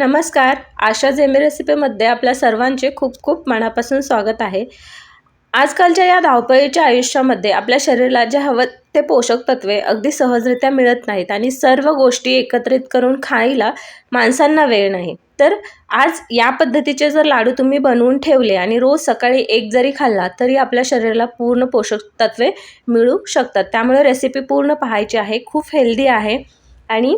नमस्कार. आशा झेंबे रेसिपीमध्ये आपल्या सर्वांचे खूप खूप मनापासून स्वागत आहे. आजकालच्या या धावपळीच्या आयुष्यामध्ये आपल्या शरीराला जे हवं ते पोषक तत्वे अगदी सहजरित्या मिळत नाहीत आणि सर्व गोष्टी एकत्रित करून खायला माणसांना वेळ नाही. तर आज या पद्धतीचे जर लाडू तुम्ही बनवून ठेवले आणि रोज सकाळी एक जरी खाल्ला तरी आपल्या शरीराला पूर्ण पोषक तत्वे मिळू शकतात. त्यामुळे रेसिपी पूर्ण पाहायची आहे खूप हेल्दी आहे. आणि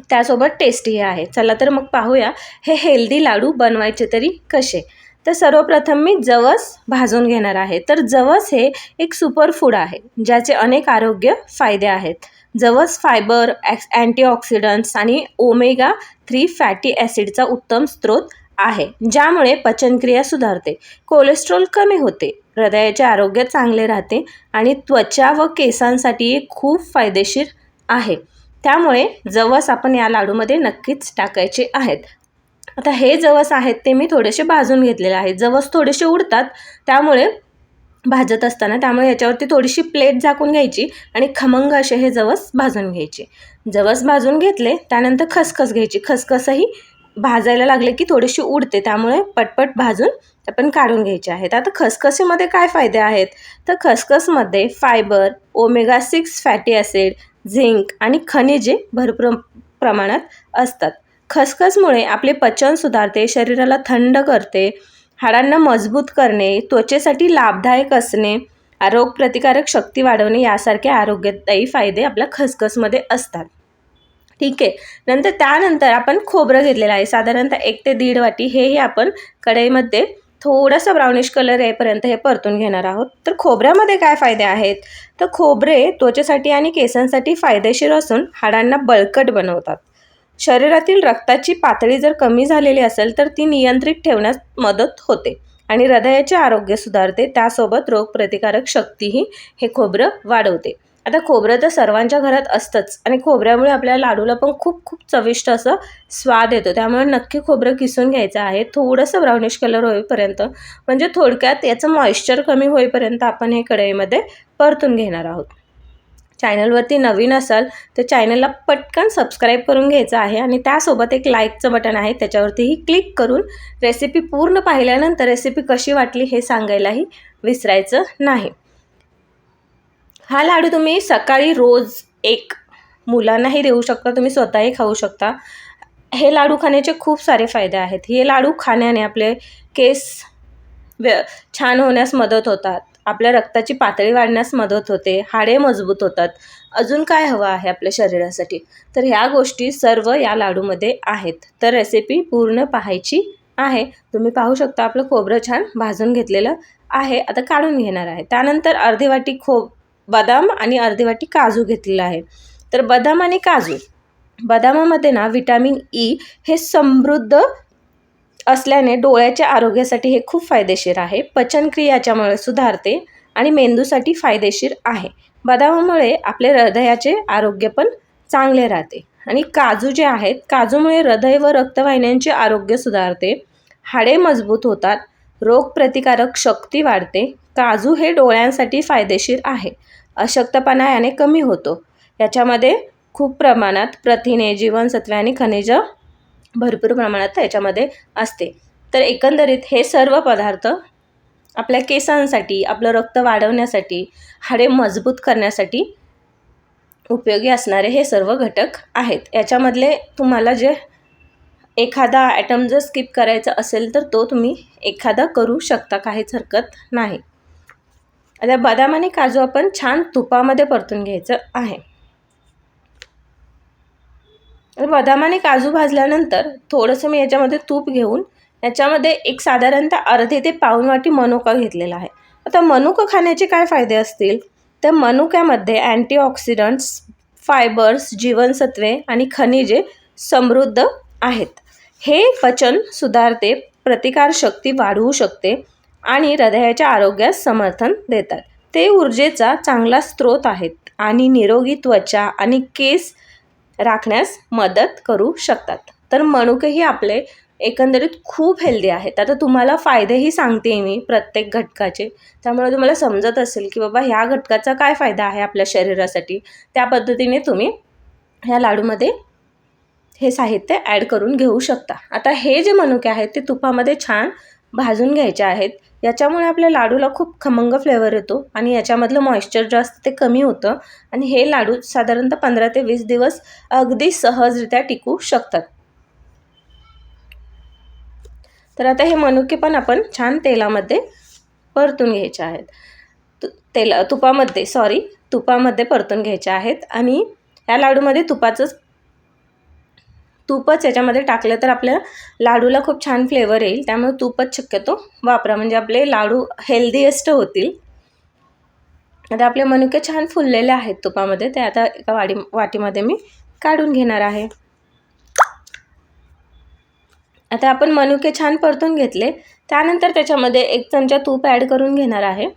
त्यासोबत टेस्टी आहे. चला तर मग पाहूया हे हेल्दी लाडू बनवायचे तरी कसे. तर सर्वप्रथम मी जवस भाजून घेणार आहे. तर जवस हे एक सुपर फूड आहे ज्याचे अनेक आरोग्य फायदे आहेत. जवस फायबर ॲक्स अँटीऑक्सिडंट्स आणि ओमेगा थ्री फॅटी ॲसिडचा उत्तम स्रोत आहे ज्यामुळे पचनक्रिया सुधारते कोलेस्ट्रॉल कमी होते हृदयाचे आरोग्य चांगले राहते आणि त्वचा व केसांसाठी खूप फायदेशीर आहे. त्यामुळे जवस आपण या लाडूमध्ये नक्कीच टाकायचे आहेत. आता हे जवस आहेत ते मी थोडेसे भाजून घेतलेले आहेत. जवस थोडेसे उडतात त्यामुळे भाजत असताना त्यामुळे याच्यावरती थोडीशी प्लेट झाकून घ्यायची आणि खमंग असे हे जवस भाजून घ्यायचे. जवस भाजून घेतले त्यानंतर खसखस घ्यायची. खसखसही भाजायला लागले की थोडीशी उडते त्यामुळे पटपट भाजून आपण काढून घ्यायचे आहेत. आता खसखसीमध्ये काय फायदे आहेत? तर खसखसमध्ये fibre omega six fatty acid zinc आणि खनिजे भरपूर प्रमाणात असतात. खसखसमुळे आपले पचन सुधारते शरीराला थंड करते हाडांना मजबूत करणे त्वचेसाठी लाभदायक असणे रोगप्रतिकारक शक्ती वाढवणे यासारखे आरोग्यदायी फायदे आपल्या खसखसमध्ये असतात. ठीक आहे. नंतर त्यानंतर आपण खोबरं घेतलेलं आहे. साधारणतः एक ते दीड वाटी हेही आपण कढईमध्ये थोडासा ब्राउनिश कलर येईपर्यंत हे परतून घेणार आहोत. तर खोबऱ्यामध्ये काय फायदे आहेत? तर खोबरे त्वचेसाठी आणि केसांसाठी फायदेशीर असून हाडांना बळकट बनवतात. शरीरातील रक्ताची पातळी जर कमी झालेली असेल तर ती नियंत्रित ठेवण्यास मदत होते आणि हृदयाचे आरोग्य सुधारते. त्यासोबत रोगप्रतिकारक शक्तीही हे खोबरं वाढवते. आता खोबरं तर सर्वांच्या घरात असतंच. आणि खोबऱ्यामुळे आपल्या लाडूला पण खूप खूप चविष्ट असं स्वाद येतो. त्यामुळे नक्की खोबरं किसून घ्यायचं आहे. थोडंसं ब्राउनिश कलर होईपर्यंत. म्हणजे थोडक्यात याचं मॉइश्चर कमी होईपर्यंत आपण हे कढईमध्ये परतून घेणार आहोत. चॅनलवरती नवीन असाल तर चॅनलला पटकन सबस्क्राईब करून घ्यायचं आहे. आणि त्यासोबत एक लाईकचं बटन आहे. त्याच्यावरतीही क्लिक करून रेसिपी पूर्ण पाहिल्यानंतर रेसिपी कशी वाटली हे सांगायलाही विसरायचं नाही. हा लाडू तुम्ही सकाळी रोज एक मुलांनाही देऊ शकता तुम्ही स्वतःही खाऊ शकता. हे लाडू खाण्याचे खूप सारे फायदे आहेत. हे लाडू खाण्याने आपले केस व्य छान होण्यास मदत होतात. आपल्या रक्ताची पातळी वाढण्यास मदत होते. हाडे मजबूत होतात. अजून काय हवं आहे आपल्या शरीरासाठी? तर ह्या गोष्टी सर्व या लाडूमध्ये आहेत. तर रेसिपी पूर्ण पाहायची आहे. तुम्ही पाहू शकता आपलं खोबरं छान भाजून घेतलेलं आहे. आता काढून घेणार आहे. त्यानंतर अर्धी वाटी खोब बदाम आणि अर्धी वाटी काजू घेतलेला आहे. तर बदाम आणि काजू. बदामामध्ये ना विटॅमिन ई हे समृद्ध असल्याने डोळ्याच्या आरोग्यासाठी हे खूप फायदेशीर आहे. पचनक्रियाच्यामुळे सुधारते आणि मेंदूसाठी फायदेशीर आहे. बदामामुळे आपले हृदयाचे आरोग्य पण चांगले राहते. आणि काजू जे आहेत काजूमुळे हृदय व रक्तवाहिन्यांचे आरोग्य सुधारते. हाडे मजबूत होतात. रोगप्रतिकारक शक्ती वाढते. काजू हे डोळ्यांसाठी फायदेशीर आहे. अशक्तपणा याने कमी होतो. याच्यामध्ये खूप प्रमाणात प्रथिने जीवनसत्वे आणि खनिजं भरपूर प्रमाणात याच्यामध्ये असते. तर एकंदरीत हे सर्व पदार्थ आपल्या केसांसाठी आपलं रक्त वाढवण्यासाठी हाडे मजबूत करण्यासाठी उपयोगी असणारे हे सर्व घटक आहेत. याच्यामधले तुम्हाला जे एखादा ॲटम जर स्किप करायचा असेल तर तो तुम्ही एखादा करू शकता काहीच हरकत नाही. आता बदाम आणि काजू आपण छान तुपामध्ये परतून घ्यायचं आहे. बदाम आणि काजू भाजल्यानंतर थोडंसं मी याच्यामध्ये तूप घेऊन याच्यामध्ये एक साधारणतः अर्धे ते पाऊण वाटी मनुका घेतलेला आहे. आता मनुका खाण्याचे काय फायदे असतील? तर मनुक्यामध्ये अँटीऑक्सिडंट्स फायबर्स जीवनसत्वे आणि खनिजे समृद्ध आहेत. हे पचन सुधारते प्रतिकारशक्ती वाढवू शकते आणि हृदयाच्या आरोग्यास समर्थन देतात. ते ऊर्जेचा चांगला स्रोत आहेत आणि निरोगी त्वचा आणि केस राखण्यास मदत करू शकतात. तर मनुकेही आपले एकंदरीत खूप हेल्दी आहेत. आता तुम्हाला फायदेही सांगते मी प्रत्येक घटकाचे. त्यामुळे तुम्हाला समजत असेल की बाबा ह्या घटकाचा काय फायदा आहे आपल्या शरीरासाठी? त्या पद्धतीने तुम्ही ह्या लाडूमध्ये हे साहित्य ॲड करून घेऊ शकता. आता हे जे मनुके आहेत ते तुपामध्ये छान भाजून घ्यायचे आहेत. याच्यामुळे आपल्या लाडूला खूप खमंग फ्लेवर येतो आणि याच्यामधलं मॉइश्चर जे असतं ते कमी होतं आणि हे लाडू साधारणतः पंधरा ते वीस दिवस अगदी सहजरित्या टिकू शकतात. तर आता हे मनुके पण आपण छान तेलामध्ये परतून घ्यायचे आहेत. तु तेला तुपामध्ये सॉरी तुपामध्ये परतून घ्यायचे आहेत आणि या लाडूमध्ये तुपाचंच तूपच याच्यामध्ये टाकलं तर आपल्या लाडूला खूप छान फ्लेवर येईल. त्यामुळे तूपच शक्यतो वापरा. म्हणजे आपले लाडू हेल्दीएस्ट होतील. आता आपले मनुके छान फुललेले आहेत तुपामध्ये. ते आता एका वाडी वाटीमध्ये मी काढून घेणार आहे. आता आपण मनुके छान परतून घेतले. त्यानंतर त्याच्यामध्ये एक चमचा तूप ॲड करून घेणार आहे.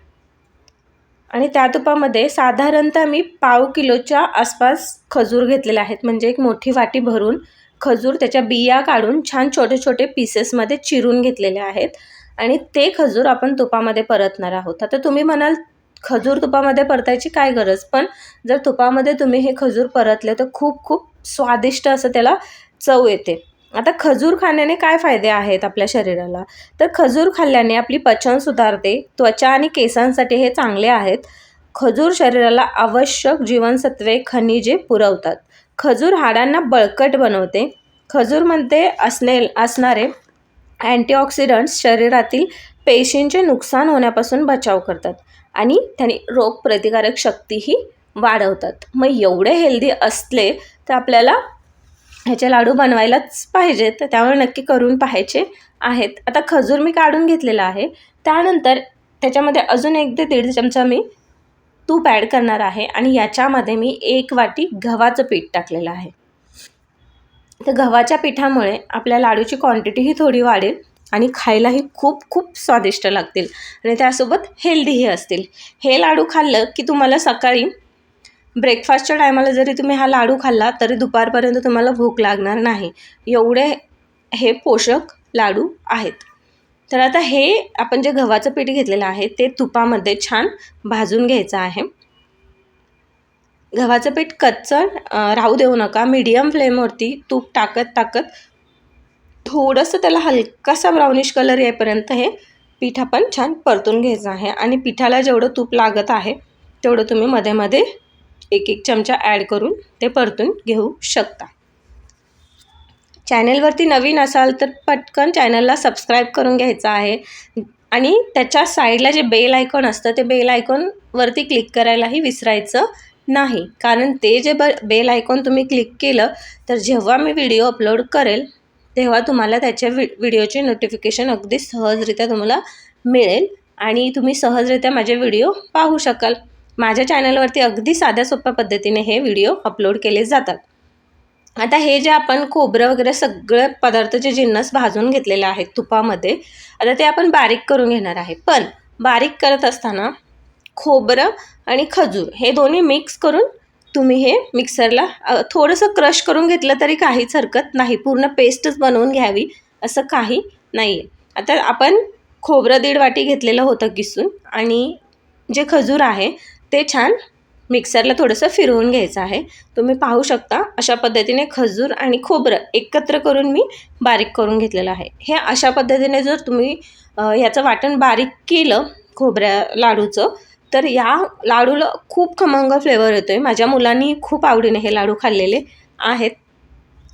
आणि त्या तुपामध्ये साधारणतः मी पाव किलोच्या आसपास खजूर घेतलेले आहेत. म्हणजे एक मोठी वाटी भरून खजूर त्याच्या बिया काढून छान छोटे छोटे पीसेसमध्ये चिरून घेतलेले आहेत. आणि ते खजूर आपण तुपामध्ये परतणार आहोत. आता तुम्ही म्हणाल खजूर तुपामध्ये परतायची काय गरज? पण जर तुपामध्ये तुम्ही हे खजूर परतले तर खूप खूप स्वादिष्ट असं त्याला चव येते. आता खजूर खाण्याने काय फायदे आहेत आपल्या शरीराला? तर खजूर खाल्ल्याने आपली पचन सुधारते त्वचा आणि केसांसाठी हे चांगले आहेत. खजूर शरीराला आवश्यक जीवनसत्वे खनिजे पुरवतात. खजूर हाडांना बळकट बनवते. खजूरमध्ये असणे असणारे अँटीऑक्सिडंट्स शरीरातील पेशींचे नुकसान होण्यापासून बचाव करतात आणि त्यांनी रोगप्रतिकारक शक्तीही वाढवतात. मग एवढे हेल्दी असले तर आपल्याला ह्याचे लाडू बनवायलाच पाहिजेत. तर त्यामुळे नक्की करून पाहायचे आहेत. आता खजूर मी काढून घेतलेला आहे. त्यानंतर त्याच्यामध्ये अजून एक ते दीड चमचा मी तूप ॲड करणार आहे आणि याच्यामध्ये मी एक वाटी गव्हाचं पीठ टाकलेलं आहे. तर गव्हाच्या पिठामुळे आपल्या लाडूची क्वांटिटीही थोडी वाढेल आणि खायलाही खूप खूप स्वादिष्ट लागतील आणि त्यासोबत हेल्दीही असतील. हे लाडू खाल्लं की तुम्हाला सकाळी ब्रेकफास्टच्या टायमाला जरी तुम्ही हा लाडू खाल्ला तरी दुपारपर्यंत तुम्हाला भूक लागणार नाही. एवढे हे पोषक लाडू आहेत. तर आता हे आपण जे गव्हाचं पीठ घेतलेलं आहे ते तुपामध्ये छान भाजून घ्यायचं आहे. गव्हाचं पीठ कच्चं राहू देऊ नका. मीडियम फ्लेमवरती तूप टाकत टाकत थोडंसं त्याला हलकासा ब्राउनिश कलर येईपर्यंत हे पीठ आपण छान परतून घ्यायचं आहे. आणि पिठाला जेवढं तूप लागत आहे तेवढं तुम्ही मध्ये मध्ये एक एक चमचा ॲड करून ते परतून घेऊ शकता. चॅनेलवरती नवीन असाल तर पटकन चॅनलला सबस्क्राईब करून घ्यायचं आहे. आणि त्याच्या साईडला जे बेल आयकॉन असतं ते बेल आयकॉनवरती क्लिक करायलाही विसरायचं नाही. कारण ते जे ब बेल आयकॉन तुम्ही क्लिक केलं तर जेव्हा मी व्हिडिओ अपलोड करेल तेव्हा तुम्हाला त्याच्या व्हि व्हिडिओचे नोटिफिकेशन अगदी सहजरित्या तुम्हाला मिळेल. आणि तुम्ही सहजरित्या माझे व्हिडिओ पाहू शकाल. माझ्या चॅनलवरती अगदी साध्या सोप्या पद्धतीने हे व्हिडिओ अपलोड केले जातात. आता हे जे आपण खोबरं वगैरे सगळे पदार्थाचे जिन्नस भाजून घेतलेले आहेत तुपामध्ये आता ते आपण बारीक करून घेणार आहे. पण बारीक करत असताना खोबरं आणि खजूर हे दोन्ही मिक्स करून तुम्ही हे मिक्सरला थोडंसं क्रश करून घेतलं तरी काहीच हरकत नाही. पूर्ण पेस्टच बनवून घ्यावी असं काही नाही आहे आता आपण खोबरं दीड वाटी घेतलेलं होतं किसून आणि जे खजूर आहे ते छान मिक्सरला थोडंसं फिरवून घ्यायचं आहे. तुम्ही पाहू शकता अशा पद्धतीने खजूर आणि खोबरं एकत्र करून मी बारीक करून घेतलेलं आहे. हे अशा पद्धतीने जर तुम्ही ह्याचं वाटण बारीक केलं खोबऱ्या लाडूचं तर या लाडूला खूप खमंग फ्लेवर येतो आहे माझ्या मुलांनी खूप आवडीने हे लाडू खाल्लेले आहेत.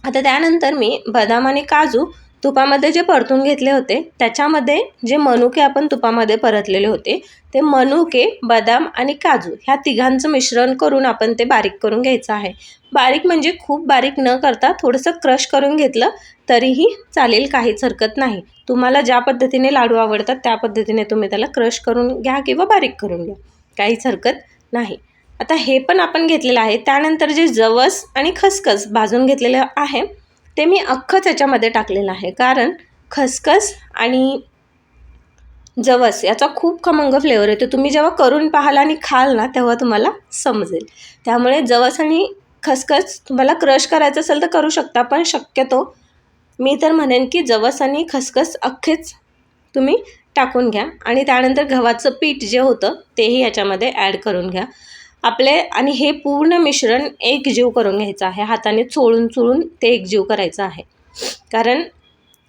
आता त्यानंतर मी बदाम आणि काजू तुपामध्ये जे परतून घेतले होते त्याच्यामध्ये जे मनुके आपण तुपामध्ये परतलेले होते ते मनुके बदाम आणि काजू ह्या तिघांचं मिश्रण करून आपण ते बारीक करून घ्यायचं आहे. बारीक म्हणजे खूप बारीक न करता थोडंसं क्रश करून घेतलं तरीही चालेल काहीच हरकत नाही. तुम्हाला ज्या पद्धतीने लाडू आवडतात त्या पद्धतीने तुम्ही त्याला क्रश करून घ्या किंवा बारीक करून घ्या. काहीच हरकत नाही. आता हे पण आपण घेतलेलं आहे. त्यानंतर जे जवस आणि खसखस भाजून घेतलेलं आहे ते मी अख्खंच याच्यामध्ये टाकलेलं आहे. कारण खसखस आणि जवस याचा खूप खमंग फ्लेवर येतो तुम्ही जेव्हा करून पाहाल आणि खाल ना तेव्हा तुम्हाला समजेल. त्यामुळे जवस आणि खसखस तुम्हाला क्रश करायचं असेल तर करू शकता पण शक्यतो मी तर म्हणेन की जवस आणि खसखस अख्खेच तुम्ही टाकून घ्या. आणि त्यानंतर गव्हाचं पीठ जे होतं तेही याच्यामध्ये ॲड करून घ्या. आपले आणि हे पूर्ण मिश्रण एकजीव करून घ्यायचं आहे. हाताने चोळून चोळून ते एकजीव करायचं आहे. कारण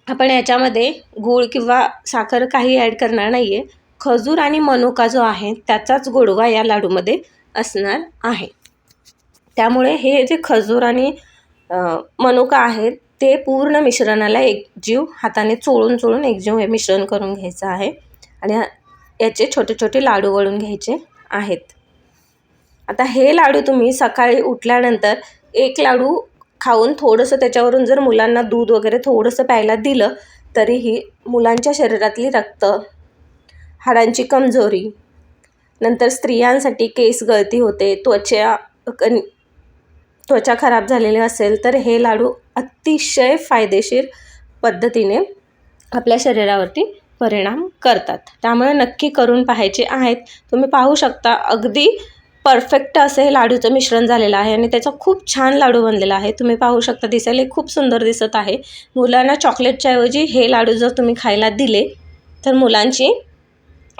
आपण याच्यामध्ये गूळ किंवा साखर काही ॲड करणार नाही आहे खजूर आणि मनुका जो आहे त्याचाच गोडवा या लाडूमध्ये असणार आहे. त्यामुळे हे जे खजूर आणि मनुका आहेत ते पूर्ण मिश्रणाला एकजीव हाताने चोळून चोळून एकजीव हे मिश्रण करून घ्यायचं आहे. आणि याचे छोटे छोटे लाडू वळून घ्यायचे आहेत. आता हे लाडू तुम्ही सकाळी उठल्यानंतर एक लाडू खाऊन थोडंसं त्याच्यावरून जर मुलांना दूध वगैरे थोडंसं प्यायला दिलं तरीही मुलांच्या शरीरातली रक्त हाडांची कमजोरी नंतर स्त्रियांसाठी केस गळती होते त्वचा त्वचा खराब झालेली असेल तर हे लाडू अतिशय फायदेशीर पद्धतीने आपल्या शरीरावरती परिणाम करतात. त्यामुळे नक्की करून पाहायचे आहेत. तुम्ही पाहू शकता अगदी परफेक्ट असं हे लाडूचं मिश्रण झालेलं आहे आणि त्याचा खूप छान लाडू बनलेला आहे. तुम्ही पाहू शकता दिसायला खूप सुंदर दिसत आहे. मुलांना चॉकलेटच्या ऐवजी हे लाडू जर तुम्ही खायला दिले तर मुलांची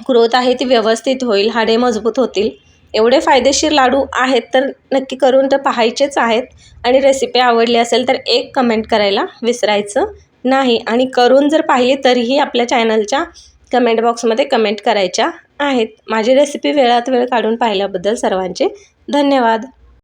ग्रोथ आहे ती व्यवस्थित होईल हाडे मजबूत होतील. एवढे फायदेशीर लाडू आहेत तर नक्की करून तर पाहायचेच आहेत. आणि रेसिपी आवडली असेल तर एक कमेंट करायला विसरायचं नाही. आणि करून जर पाहिली तरीही आपल्या चॅनलच्या कमेंट बॉक्समध्ये कमेंट करायच्या. आहेत. माझी रेसिपी वेळात वेळ काढून पाहिल्याबद्दल सर्वांचे धन्यवाद.